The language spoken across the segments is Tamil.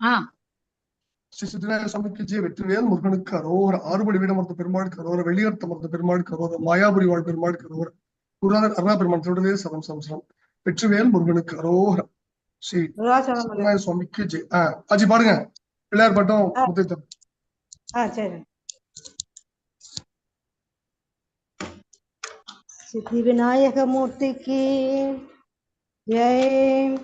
ஆ. ஸ்ரீ சித்திநாயக சுவாமிக்கு ஜெய வெற்றிவேல் முருகனுக்கு அரோர ஆறுபடி வீடமர்த்த பெருமாளுக்கு அரோர வெள்ளியர்த்த மர்த்த பெருமாளுக்கு அரோர மாயாபுரி வாழ் பெருமாளுக்கு அரோர குருநாதர் அருணா பெருமாள் திருடலே சரம் சம்சரம் வெற்றிவேல் முருகனுக்கு அரோர ஸ்ரீ. சித்திநாயக சுவாமிக்கு ஜெய் ஆஹ் அஜி பாடுங்க. பிள்ளையார் பட்டம் முத்தைத்தம் ஆ சரி. சித்தி விநாயக மூர்த்திக்கு ஜெய்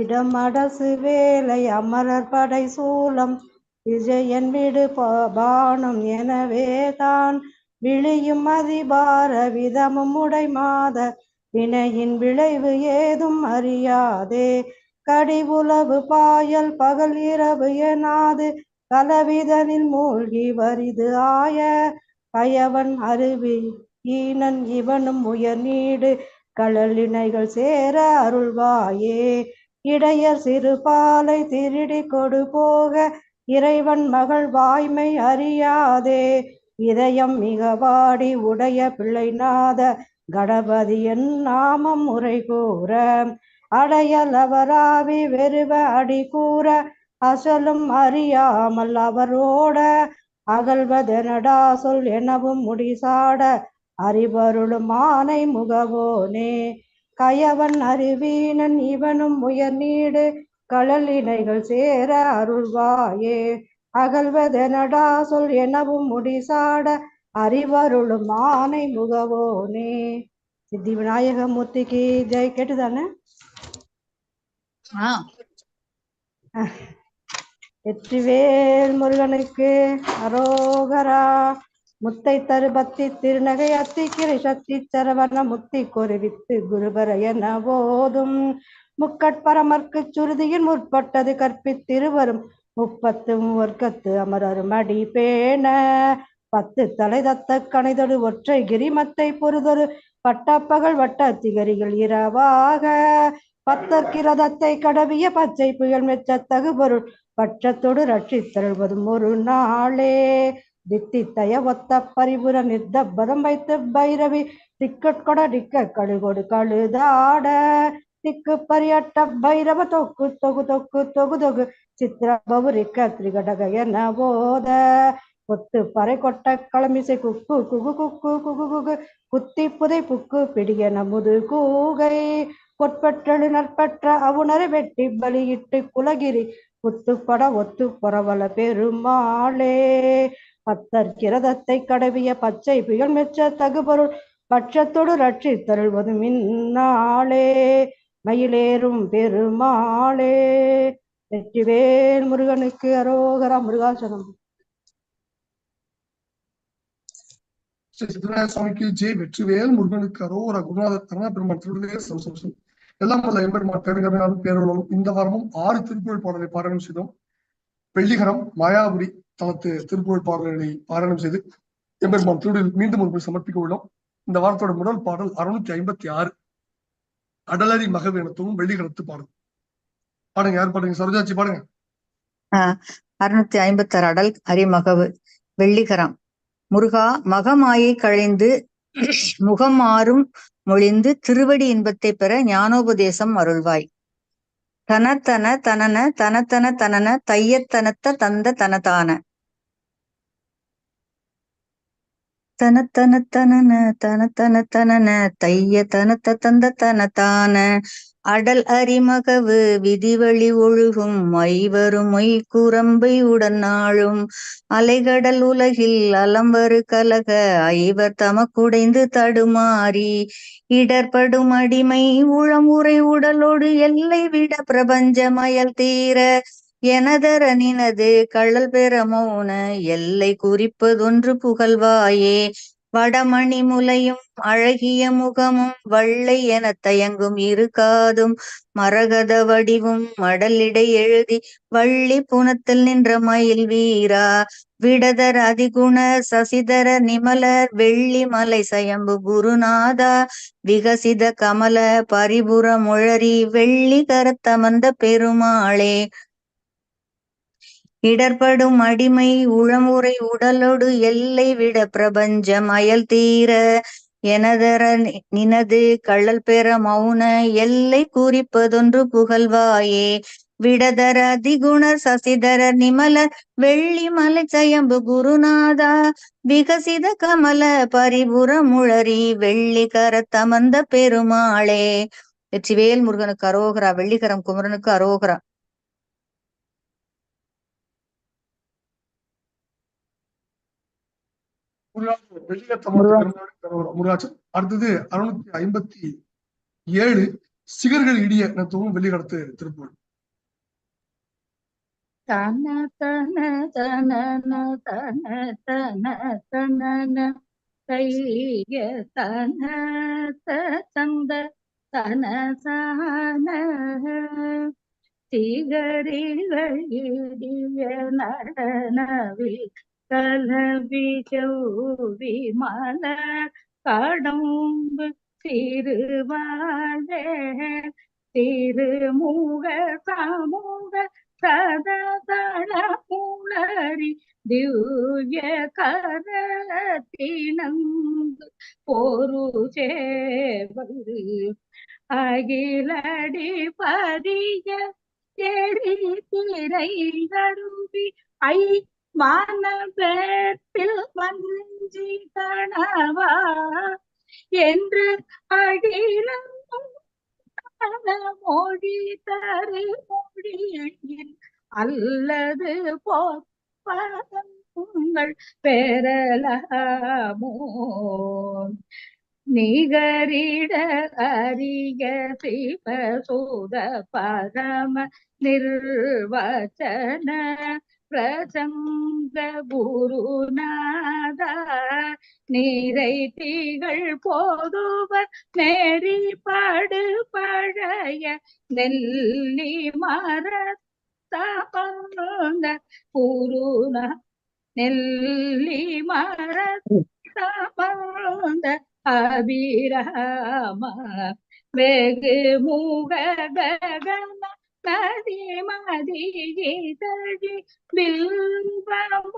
இடமடசு இடம் வேலை அமரர் படை சூலம். விஜயன் வீடு பானம் எனவே தான். விழியும் அதிபார விதமும் உடை மாத வினையின் விளைவு ஏதும் அறியாதே. கடிவுலவு பாயல் பகல் இரவு எனாது. கலவிதனில் மூழ்கி வரிது ஆய. கயவன் அருவி ஈனன் இவனும் உயர் நீடு. கடலினைகள் சேர அருள்வாயே. இடையர் சிறுபாலை திருடி கொடு போக இறைவன் மகள் வாய்மை அறியாதே. இதயம் மிக வாடி உடைய பிள்ளைநாத கணபதியின் நாமம் முறை கூற. அடையலவராவி வெறுவ அடி கூற அசலும் அறியாமல் அவரோட அகழ்வதெனடா சொல் எனவும் முடிசாட அறிவருளும் ஆனை முகவோனே. கயவன் அறிவீனன் இவனும் உயர் நீடு. கடல் இணைகள் சேர அருள்வாயே. அகழ்வதெனடா சொல் எனவும் முடிசாட. அறிவருளும் ஆனை முகவோனே. சித்தி விநாயக மூர்த்திக்கு ஜெய் கேட்டுதானே வெற்றிவேல் முருகனுக்கு அரோகரா. முத்தை தருபத்தி திருநகை அத்திக்கிரை சக்தி சரவண முத்தி கொருவித்து குருபர என போதும் முக்கட்பரமர்க்கு சுருதியின் முற்பட்டது கற்பித்திருவரும் முப்பத்து மூவர்க்கத்து அமரரும் அடி பேண. பத்து தலை தத்த கணைதொடு ஒற்றை கிரிமத்தை பொறுதொரு பட்டப்பகல் வட்ட திகரிகள் இரவாக. பத்தற்கிரதத்தை கடவிய பச்சை புயல் மெச்ச தகுபொருள். பட்சத்தோடு ரட்சித்தருள்வதும் ஒரு நாளே. தித்தித்தய ஒத்த பரிபுர நிர்தபதம் வைத்து பைரவி திக்கட்கொட டிக்க கழுகொடு கழுதாட திக்கு பரியட்ட பைரவ தொக்கு தொகு தொக்கு தொகு தொகு சித்திர பவுரிக்க திரிகடக என போத கொத்து பறை கொட்ட களமிசை குக்கு குகு குக்கு குகு குகு குத்தி புதை புக்கு பிடியன முது கூகை. பொற்பற்றழு நற்பற்ற அவுணரை வெட்டி பலியிட்டு குலகிரி குத்துப்பட ஒத்து பொறவல பெருமாளே. பத்தர் கிரதத்தை கடவிய பச்சை புயல் மெச்ச தகுபொருள் பட்சத்தோடு ரட்சித்தருள்வது மின்னாளே மயிலேறும் பெருமாளே. வெற்றிவேல் முருகனுக்கு அரோகரா முருகாசனம். ஸ்ரீ சுவாமிக்கு ஜெய். வெற்றிவேல் முருகனுக்கு அரோர குருநாதர் அருணா பெருமாள் திருடலே சரம் எல்லாம் வல்ல எம்பெருமான் பேருகரனாலும் பேரவளும் இந்த வாரமும் ஆறு திருக்குறள் பாடலை பாராயணம் செய்தோம். வெள்ளிகரம் மாயாபுரி தளத்து திருப்புகழ் பாடல்களை பாராயணம் செய்து எம்பெருமான் திருடில் மீண்டும் ஒரு முறை சமர்ப்பிக்க உள்ளோம். இந்த வாரத்தோட முதல் பாடல் அறுநூத்தி ஐம்பத்தி ஆறு. அடலரி மகவேனத்தும் வெள்ளிகரத்து பாடல். பாடுங்க யார் பாடுங்க? சரோஜாச்சி பாடுங்க. அறுநூத்தி ஐம்பத்தாறு அடல் அரிமகவு வெள்ளிகரம். முருகா மகமாயை களைந்து முகம் மாறும் மொழிந்து திருவடி இன்பத்தை பெற ஞானோபதேசம் அருள்வாய். தனத்தன தனன தனத்தன தனன தையத்தனத்த தந்த தனதான. தனத்தன தனன தனத்தன தனன தைய தனத்த தந்த தனதான. அடல் அரிமகவு விதிவழி ஒழுகும் மைவரும் குரம்பை உடன் நாளும் அலைகடல் உலகில் அலம்பரு கலக ஐவர் தமக்குடைந்து தடுமாறி. இடர்படும் அடிமை உளம் உரை உடலோடு எல்லை விட பிரபஞ்ச மயல் தீர. எனதர நினது கள்ளல் பெற மௌன எல்லை குறிப்பதொன்று புகழ்வாயே. வடமணி முலையும் அழகிய முகமும் வள்ளை என தயங்கும் இருக்காதும் மரகத வடிவும் மடலிடை எழுதி வள்ளி புனத்தில் நின்ற மயில் வீரா. விடதர் அதிகுண சசிதர நிமலர் வெள்ளி மலை சயம்பு குருநாதா. விகசித கமல பரிபுற முழரி வெள்ளி கரத்தமர்ந்த பெருமாளே. இடர்படும் அடிமை உளமுறை உடலொடு எல்லை விட பிரபஞ்சம் அயல் தீர எனதர நினது கள்ளல் பெற மௌன எல்லை குறிப்பதொன்று புகழ்வாயே. விடதர அதிகுணர் சசிதர நிமலர் வெள்ளி மலை சயம்பு குருநாதா விகசித கமல பரிபுர முழரி வெள்ளிகர தமந்த பெருமாளே. வெற்றிவேல் முருகனுக்கு அரோகரா வெள்ளிக்கரம் குமரனுக்கு அரோகரா. முருகாச்சலம் அடுத்தது அறுநூத்தி ஐம்பத்தி ஏழு சிகர்கள் இடிய தூங்கும் வெள்ளிக்கடத்து திருப்பூர். தன தன தன தன தன தன தைய தன தந்த தன சான சிகரிகள் இடிய நடனவில் கலவி மலர் கடம்பு திருவாழே திருமுக சமூக சததள புலரி திவ்ய கரத்தினங்கு பொரு சேவல் அகிலடி பதிய எரி திரை கருவி ஐ மானபேத்தில் வஞ்சி கணவா என்று அகிலம் மொழி தரு மொழியின் அல்லது போங்கள் பெறலாமோ? நிகரிட அரிய சிவ சூத பரம நிர்வச்சன பிரசந்த குருநாத நீரை தீகள் போதுவர் நெறி பாடு பழைய நெல்லி மரத்த குருநா நெல்லி மரத்த அபிராம வெகு மூக ககனா நதி மதி தழி பில்வமுட்டித்த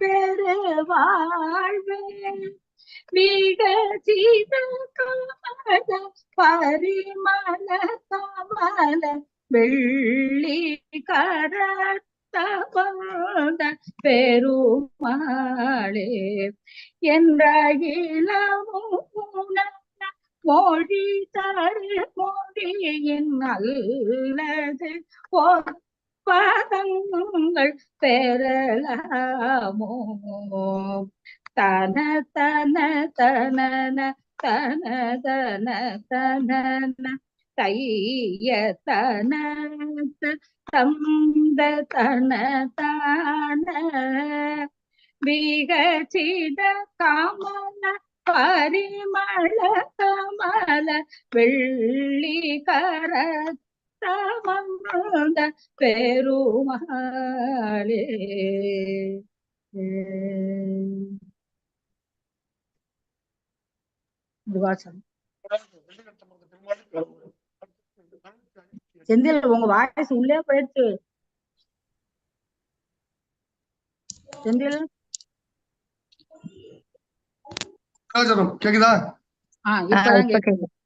பெருவாழ்வே விகசித கமல பரிமள கமல வெள்ளி கரத்தவந்த பெருமாளே என்ற இளமுன மொழி தரு மொழியின் நல்லது பதங்கள் பெறலாமோ? தன தன தனன தன தன தனன தைய தன தந்த தன தான விகசித காமன பரிமள கமல வெள்ளி கரத்தமர்ந்த பெருமாளே. செந்தில் உங்க வாய்ஸ் உள்ளே போயிடுச்சு. செந்தில்? முருகாச்சலம் கேக்குதா.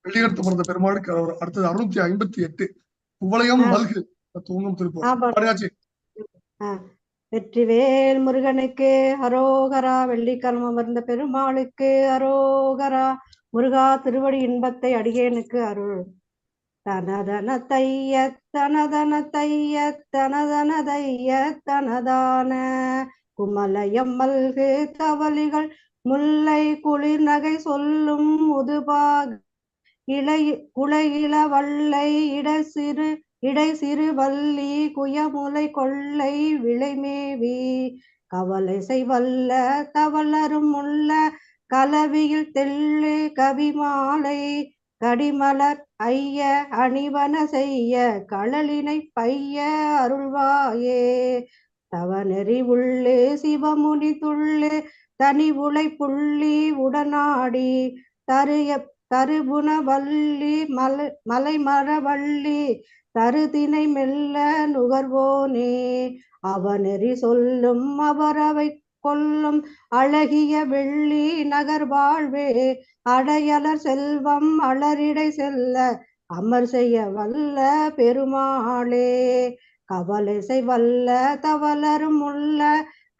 வெள்ளிக்கடத்து பிறந்த பெருமாளுக்கு அரோகரா அடுத்தது அறுநூத்தி ஐம்பத்தி எட்டு. உவளையம். மல்கு. தூங்கும் திருப்பூர். வெற்றிவேல் முருகனுக்கு அரோகரா வெள்ளிக்கிழமை அமர்ந்த பெருமாளுக்கு அரோகரா முருகா திருவடி இன்பத்தை அடியேனுக்கு அருள். தனதன தைய தனதன தைய தனதன தைய தனதான குமலயம் மல்கு தவளிகள் முல்லை குளிர் நகை சொல்லும் முதுபாக இளை குளையில வல்லை இடசிறு இடை சிறு வள்ளி குயமுலை கொள்ளை விளைமேவி. கவலை செய்வல்ல தவளரும் உள்ள கலவியில் தெள்ளு கவிமாலை கடிமலர் ஐய அணிவன செய்ய களலினை பைய அருள்வாயே. தவநெறி உள்ளே சிவமுனி துள்ளு தனி உலை புள்ளி உடனாடி தருய தருபுணவல்லி மலை மலைமரவள்ளி தருதினை மெல்ல நுகர்வோனே. அவனெறி சொல்லும் அவரவை கொல்லும் அழகிய வெள்ளி நகர் வாழ்வே அடையலர் செல்வம் அலரிடை செல்ல அமர் செய்ய வல்ல பெருமாளே. கவலிசை வல்ல தவலரும் உள்ள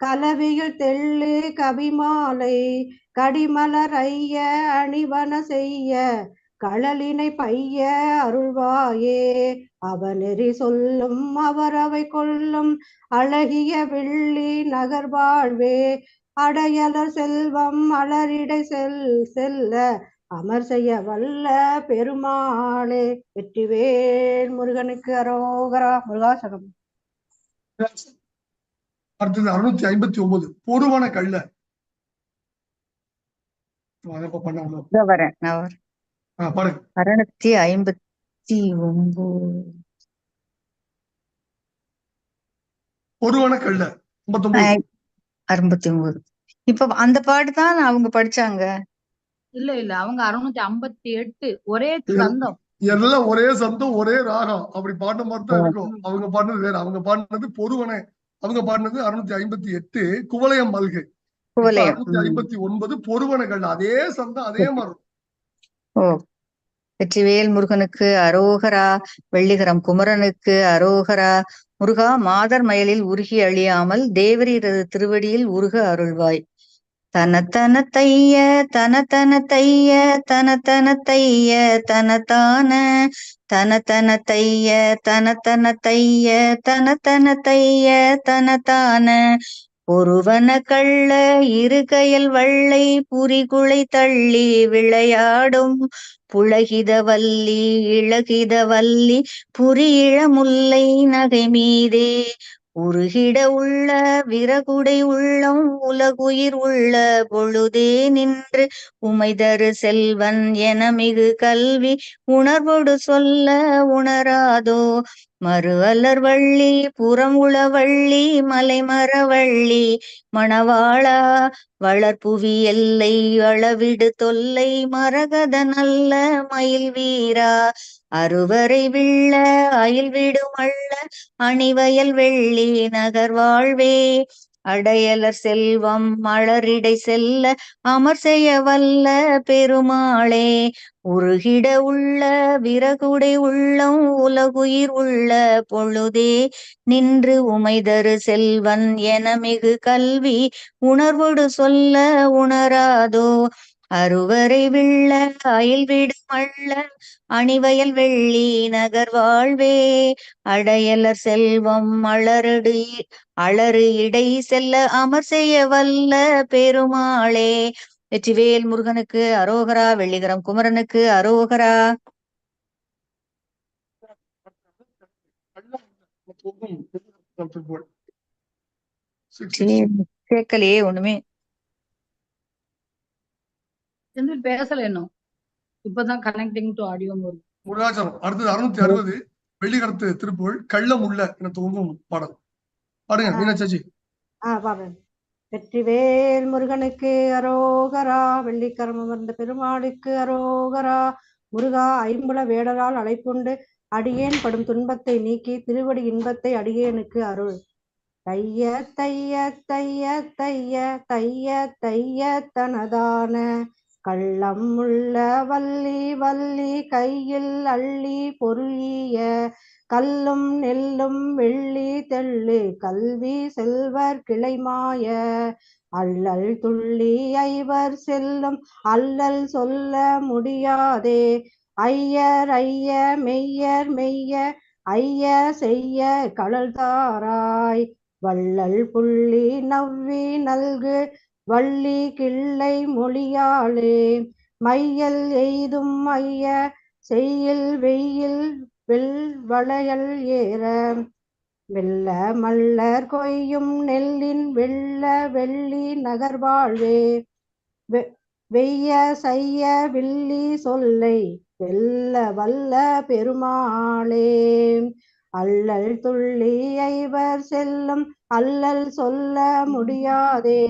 கலவியில் தெள்ளு கவிமாலை கடிமலர் ஐய அணிவன செய்ய களலினை பைய அருள்வாயே. அவனெறி சொல்லும் அவரவை கொள்ளும் அழகிய வெள்ளி நகர்வாழ்வே. அடையலர் செல்வம் அலரிடை செல் செல்ல அமர் செய்ய வல்ல பெருமாளே. வெற்றிவேல் முருகனுக்கு அரோகரா முருகாசகம் அடுத்தது அறுநூத்தி ஐம்பத்தி ஒன்பது பொதுவான பாருங்க. அறுநூத்தி ஐம்பத்தி ஒன்பது பொதுவான ஐம்பத்தொன்பது அறுபத்தி ஒன்பது இப்ப அந்த பாட்டு தான் அவங்க படிச்சாங்க? இல்ல இல்ல. அவங்க அறுநூத்தி ஐம்பத்தி எட்டு. ஒரே சந்தம். எல்லாம் ஒரே சந்தம் ஒரே ராகம். அப்படி பாடின மாதிரி தான் இருக்கும். அவங்க பாடினது வேற. அவங்க பாடினது பொதுவன அவங்க பாடினது அறுநூத்தி ஐம்பத்தி எட்டு குவலயம் மல்கை. அறுநூத்தி. ஐம்பத்தி ஒன்பது பொருவனகள் அதே சந்தம் அதே மாதிரி வெற்றிவேல் முருகனுக்கு அரோகரா வெள்ளிகரம் குமரனுக்கு அரோகரா முருகா மாதர் மயலில் உருகி அழியாமல் தேவரீரது திருவடியில் உருக அருள்வாய். தன தன தைய தன தன தைய தன தன தைய தன தான. தைய தன தைய தன தைய தன ஒருவன கள்ள இருகையல் வள்ளை புரிகுளை தள்ளி விளையாடும். புலகித வல்லி இழகித வல்லி புரியிழ முல்லை நகை மீதே உருகிட உள்ள விறகுடை உள்ளம் உலகுயிர் உள்ள பொழுதே நின்று உமைதரு செல்வன் என மிகு கல்வி உணர்வொடு சொல்ல உணராதோ. மறுவலர் வள்ளி புறம் உளவள்ளி மலைமரவள்ளி மணவாளா வளர்ப்புவி எல்லை அளவிடு தொல்லை மரகத நல்ல மயில் வீரா. அறுவரை விள்ள அயில் விடுமள்ள அணிவயல் வெள்ளி நகர் வாழ்வே. அடையலர் செல்வம் மலரிடை செல்ல அமர் செய்ய வல்ல பெருமாளே. உருகிட உள்ள விறகுடை உள்ளம் உலகுயிர் உள்ள பொழுதே. நின்று உமைதரு செல்வன் என மிகு கல்வி உணர்வொடு சொல்ல உணராதோ. அறுவரை விள்ள அயில் விடுமள்ள அணிவயல் வெள்ளி நகர் வாழ்வே. அடையலர் செல்வம் அலரடு அலறு இடை செல்ல அமர் செய்ய வல்ல பெருமாளே. வெற்றிவேல் முருகனுக்கு அரோகரா வெள்ளிகரம் குமரனுக்கு அரோகரா. கேட்கலையே ஒண்ணுமே. செந்தில் பேசல இன்னும். இப்பதான் connecting to audio mode Murugachalam அடுத்தது அறுநூத்தி அறுபது வெள்ளிக்கடத்து திருப்புகழ் கள்ளம் உள்ள என துவங்கும் பாடல். பாடுங்க பாடுறேன் வெற்றிவேல் முருகனுக்கு அரோகரா வெள்ளிக்கரம் அமர்ந்த பெருமாளுக்கு அரோகரா முருகா ஐம்புல வேடரால் அழைப்புண்டு அடியேன் படும் துன்பத்தை நீக்கி திருவடி இன்பத்தை அடியேனுக்கு அருள். தைய தைய தைய தைய தைய தைய தனதான கள்ளம் உள்ள வள்ளி வள்ளி கையில் அள்ளி பொருளிய கல்லும் நெல்லும் வெள்ளி தெள்ளு கல்வி செல்வர் கிளைமாய. அல்லல் துள்ளி ஐவர் செல்லும் அல்லல் சொல்ல முடியாதே. ஐயர் ஐய மெய்யர் மெய்ய ஐய செய்ய கடல் தாராய் வள்ளல் புள்ளி நவ்வி நல்கு வள்ளி கிள்ளை மொழியாளே மையல் எய்தும் மைய செய்யில் வெயில் வெள் வளையல் ஏற. வெள்ள மல்லர் கொய்யும் நெல்லின் வெள்ள வெள்ளி நகர்வாழ்வே வெ- வெய்ய செய்ய வில்லி சொல்லை வெல்ல வல்ல பெருமாளே. அல்லல் துள்ளி ஐவர் செல்லும் அல்லல் சொல்ல முடியாதே.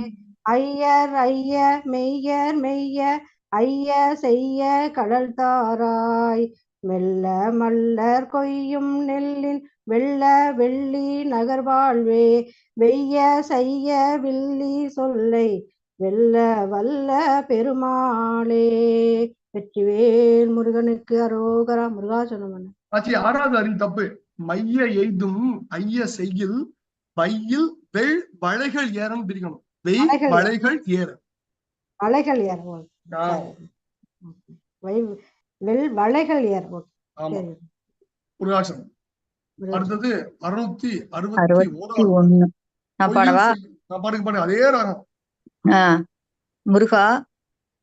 ஐயர் ஐய மெய்யர் மெய்ய ஐய செய்ய கடல் தாராய். மெல்ல மல்லர் கொய்யும் நெல்லின் வெள்ள வெள்ளி நகர்வாழ்வே. வெய்ய செய்ய வில்லி சொல்லை வெல்ல வல்ல பெருமாளே. வெற்றிவேல் முருகனுக்கு அரோகரா. முருகாசனம் ஆச்சு ஆறாவது அறிவு தப்பு. மைய எய்தும் ஐய செய்யில் பையில் வெள் வளைகள் ஏறம் பிரிக்கணும் வெய் வளைகள். வளைகள் ஏற. வளைகள் ஏறுவோம். ஆ, வெள் வளைகள் ஏறுவோம். ஆமா. சரி. முருகாசனம். முருகாசனம். அடுத்தது அறுநூத்தி அறுபத்தி அறுபத்தி ஓராவது ஒண்ணு. நான் பாடவா? பொய்யில் செய்யும். நான் பாருங்க பாருங்க அதே ராகம். ஆஹ் முருகா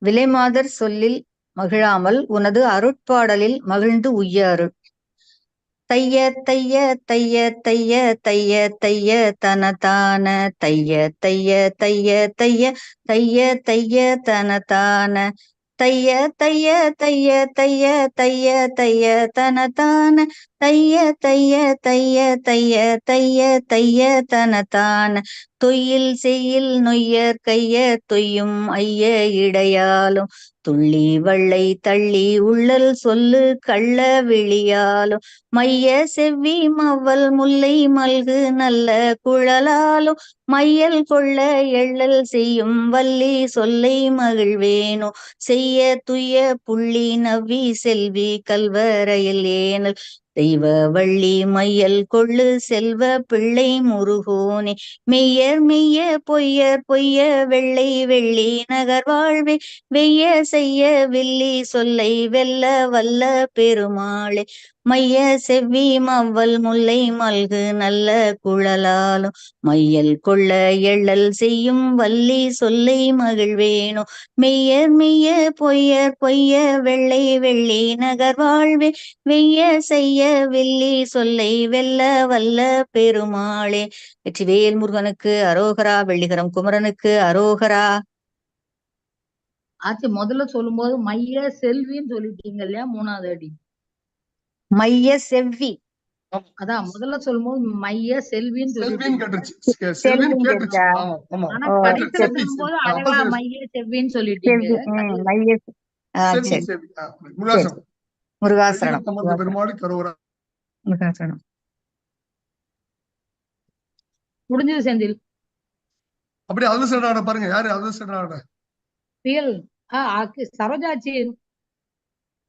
விலைமாதர் சொல்லில் மகிழாமல் உனது அருட்பாடலில் மகிழ்ந்து உய்ய அருள். தைய தைய தைய தைய தைய தைய தனதான தைய தைய தைய தைய தைய தைய தனதான தைய தைய தைய தைய தைய தைய தனதான தைய தைய தைய தைய தைய தைய தனதான தொயில் செய்யில் நொய்யர் கைய தொய்யும் ஐய இடையாலும் துள்ளி வள்ளை தள்ளி உள்ளல் சொல்லு கள்ள விழியாலும் மைய செவ்வி மவ்வல் முல்லை மல்கு நல்ல குழலாலும் மையல் கொள்ள எள்ளல் செய்யும் வள்ளி சொல்லை மகிழ்வேனோ செய்ய துய புள்ளி நவ்வி செல்வி கல்வரையில் ஏனல் தெய்வ வள்ளி மையல் கொள்ளு செல்வ பிள்ளை முருகோனே. மெய்யர் மெய்ய பொய்யர் பொய்ய வெள்ளை வெள்ளி நகர் வாழ்வே. வெய்ய செய்ய வில்லி சொல்லை வெல்ல வல்ல பெருமாளே. மைய செவ்வி மவ்வல் முல்லை மல்கு நல்ல குழலாலும் மையல் கொள்ள எள்ளல் செய்யும் வள்ளி சொல்லை மகிழ்வேனோ. மெய்யர் மெய்ய பொய்யர் பொய்ய வெள்ளை வெள்ளி நகர் வாழ்வே வெய்ய செய்ய வெள்ளி சொல்லை வெல்ல வல்ல பெருமாளே. வெற்றிவேல் முருகனுக்கு அரோகரா வெள்ளிகரம் குமரனுக்கு அரோகரா. ஆச்சு முதல்ல சொல்லும்போது மைய செல்வின்னு சொல்லிட்டீங்க இல்லையா மூணாவது அடி? மைய செவ்வி. அதான் முதல்ல சொல்லும்போது மைய செல்வின்னு மைய செவ்வின்னு முருகாசனம். முருகாசரணம் முருகாசரணம் முடிஞ்சது செந்தில். அப்படியே அதுல சென்றாட பாருங்க. யாரு? அதுல ஆக்கு சரோஜாச்சி.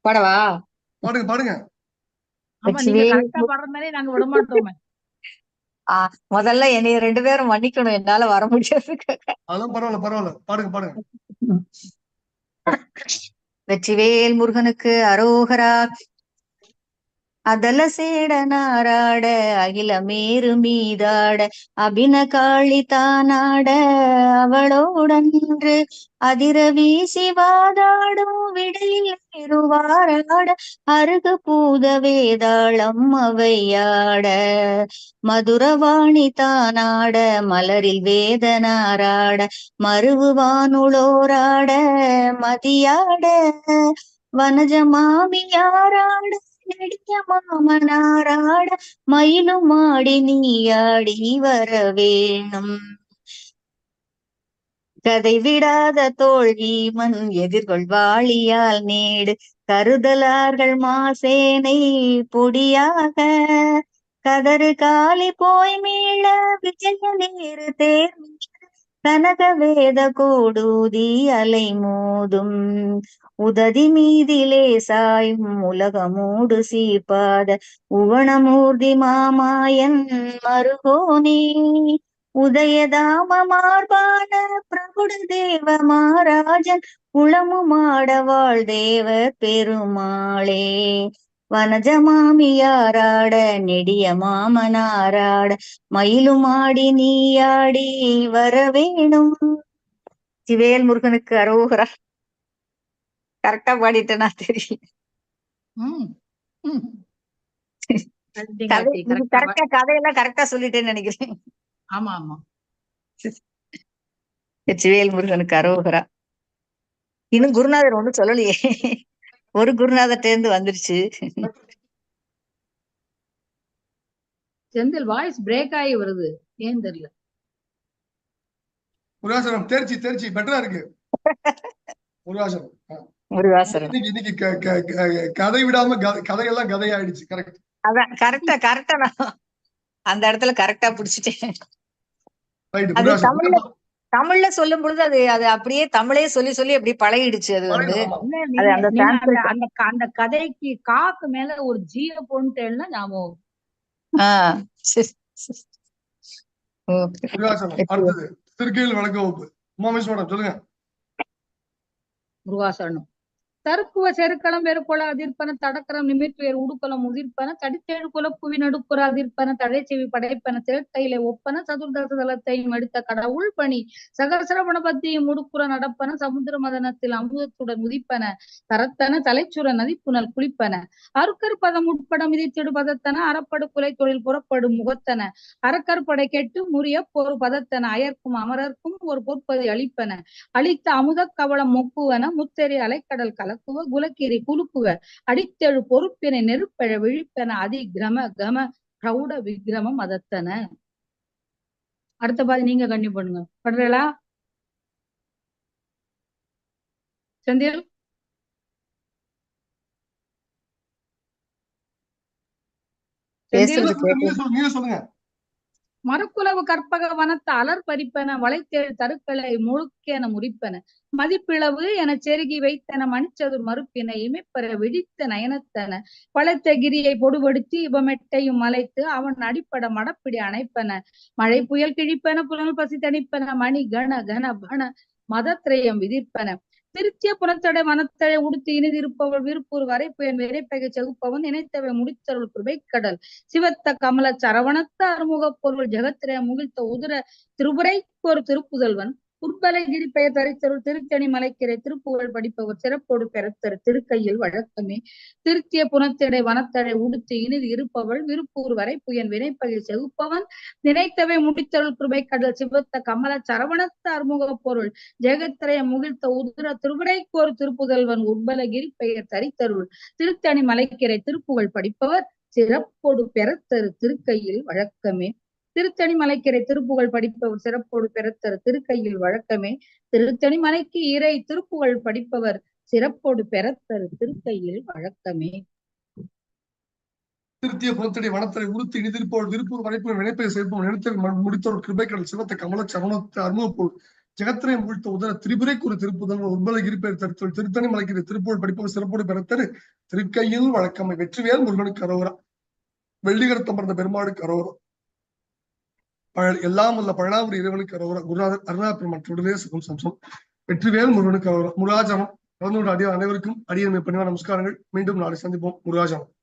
பாடவா? பாடுங்க பாடுங்க. முதல்ல என்னைய ரெண்டு பேரும் மன்னிக்கணும் என்னால வர முடியாது பரவாயில்ல பரவாயில்ல. பாடுங்க பாடுங்க வெற்றிவேல் முருகனுக்கு அரோகரா. அதல சேட நாராட அகில மேரு மீதாட அபின காளி தானாட அவளோடன்று அதிர வீசி வாதாடும் விடையில் இருவாராட அருகு பூத வேதாளம் அவையாட. மதுரவாணி தானாட மலரில் வேதனாராட மருவு வானுளோராட மதியாட வனஜ மாமியாராட நெடிய மாமனாராட மயிலும் ஆடி நீயாடி வர வேணும் கதை விடாத தோழி மண் எதிர்கொள் நேடு கருதலார்கள் மாசேனை பொடியாக கதறு காலி போய் மீள விஜய நேரு தேர்மி மீது கனக வேத கோடூதி அலை மோதும் உததி மீதிலே சாயும் உலகமூடு சீப்பாத உவணமூர்த்தி மாமாயன் மருகோனே உதயதாம மார்பான பிரபுட தேவ மாராஜன் உளமுமாட வாழ் தேவ பெருமாளே வனஜ மாமியாராட நெடிய மாமனாராட மயிலுமாடி நீயாடி வர வேணும் சிவேல் முருகனுக்கு அரோகரா. கரெக்டா பாடிட்டேனா தெரியல. கரெக்டா கதையெல்லாம் கரெக்டா சொல்லிட்டேன்னு நினைக்கிறேன். ஆமா ஆமா. சிவேல் முருகனுக்கு அரோகரா. இன்னும் குருநாதர் ஒண்ணும் சொல்லலையே. ஒரு குருநாதர்ட்ட இருந்து வந்துருச்சு. செந்தில் வாய்ஸ் பிரேக் ஆகி வருது. ஏன் தெரியல? முருகாசனம் தேர்ச்சி தேர்ச்சி பெட்டரா இருக்கு. முருகாசனம் ஆ. முருகாசரணம் இன்னைக்கு இன்னைக்கு க- க- க- கதை விடாம கதையெல்லாம் கதையாயிடுச்சு கரெக்ட் அதான் கரெக்டா கரெக்டா நான் அந்த இடத்துல கரெக்டா புடிச்சிட்டேன். தமிழ்ல சொல்லும் பொழுது அது அது அப்படியே தமிழே சொல்லி சொல்லி அப்படி பழகிடுச்சு அது வந்து. அந்த அந்த கதைக்கு காக்கு மேல ஒரு ஜீய போன்ட்டேன்னா ஞாபகம் ஆஹ் திருக்கையில் வழக்க வகுப்பு உமாமேஷ் மேடம் சொல்லுங்க. முருகாசரணம் சருக்குவ செருக்களம் வெறுக்கொல அதிர்ப்பன தடக்கரம் நிமிர்பெயர் உடுக்கலம் உதிர்ப்பன தடித்தேழு குல புவி நடுப்புற அதிர்ப்பன தடைச்செவி படைப்பன திரட்டையில ஒப்பன சதுர்தச தலத்தையும் எடுத்த கடவுள் பணி சகசரவண பத்தியும் முடுப்புற நடப்பன சமுத்திர மதனத்தில் அமுதத்துடன் உதிப்பன தரத்தன தலைச்சுர நதிப்புணல் குளிப்பன. அருக்கர் பதம் உட்பட மிதித்திடு பதத்தன அறப்படு குலை தொழில் புறப்படும் முகத்தன. அறக்கற்படை கெட்டு முறிய ஒரு பதத்தன அயர்க்கும் அமரர்க்கும் ஒரு பொற்பதை அளிப்பன. அளித்த அமுதக் கவளம் மொக்குவன முத்தெறி அலைக்கடல் கலக்குவ குலக்கிரி குலுக்குவ அடித்தெழு பொறுப்பினை நெருப்பெழ விழிப்பென அதி கிரம கம பிரௌட விக்ரம மதத்தன அடுத்த பாதி நீங்க கண்ணி பண்ணுங்க. படுறீங்களா செந்தில்? சொல்லுங்க. மறுக்குலவு கற்பக வனத்த அலர் பறிப்பன வளைத்தேழு தருக்களை முழுக்கென முறிப்பன. மதிப்பிளவு என செருகி வைத்தன மணிச்சது மறுப்பின இமைப்பெற விழித்த நயனத்தன. பழைத்த கிரியை பொடுபடுத்தி இவமெட்டையும் மலைத்து அவன் அடிப்பட மடப்பிடி அணைப்பன. மழை புயல் கிழிப்பன புலல் பசி தணிப்பன மணி கன கன பண மதத்திரயம் விதிப்பன. திருத்திய புறத்தடை மனத்தடை உடுத்தி இனிதிருப்பவள் விருப்பூர் வரைப்புயன் விரைப்பகை செகுப்பவன் இணைத்தவை முடித்தருள் கடல். சிவத்த கமல சரவணத்த அறுமுகப் பொருள் ஜெகத்திரய முகிழ்த்த உதிர திருபுரைக்கு ஒரு திருப்புதல்வன் உற்பலகிரி பெயர் தரித்தருள் திருத்தணி மலைக்கரை திருப்புகழ் படிப்பவர் சிறப்போடு பெறத்தரு திருக்கையில் வழக்கமே. திருத்திய புனத்தடை வனத்தடை உடுத்து இனிது இருப்பவள் விருப்பூர் வரை புயன் வினைப்பகில் செகுப்பவன் நினைத்தவை முடித்தருள் கிருபை கடல் சிவத்த கமல சரவணத்த அறுமுகப் பொருள். ஜெகத்திரய முகிழ்த்த உதிர திருவிடைக்கோர் திருப்புதல்வன் உட்பலகிரி பெயர் தரித்தருள். திருத்தணி மலைக்கரை திருப்புகழ் படிப்பவர் சிறப்போடு பெறத்தரு திருக்கையில் வழக்கமே. திருத்தணி மலைக்கிறை திருப்புகழ் படிப்பவர் சிறப்போடு பிறத்தர் திருக்கையில் வழக்கமே. திருத்தணி மலைக்கு இறை திருப்புகழ் படிப்பவர் சிறப்போடு பெறத்தரு திருக்கையில் வழக்கமே. திருத்திய புறத்தடி வனத்தலை உறுத்தி இனிதிருப்போர் திருப்பூர் வரைப்பு நினைப்பை சேர்ப்போம். நினைத்த முடித்தோர் கிருபைக்கடல் சிவத்த கமல சரணத்தை அருமப்போல் ஜெகத்திரயம் முழித்த உதர திரிபுரைக்கு ஒரு திருப்புதல் உட்பல இருப்பேர் தருத்தல் திருத்தணி மலைக்கிற திருப்பூர் படிப்பவர் சிறப்போடு பெறத்தரு திருக்கையில் வழக்கமை. வெற்றிவேல் முருகனுக்கு அரோரா. வெள்ளிகரத்தம் பிறந்த பெருமாளுக்கு அரோரா. பழ- எல்லாம் உள்ள பழனாபுரி இறைவனுக்கு அரோரா குருநாதர் அருணாபுரம் மற்றொருவே சுகம் சம்சம். வெற்றிவேல் முருகனுக்கு அரோரா முருகாஜனம் கலந்து கொண்ட அடியார் அனைவருக்கும் அடியமை பணிவா நமஸ்காரங்கள். மீண்டும் நாளை சந்திப்போம். முருகாஜனம்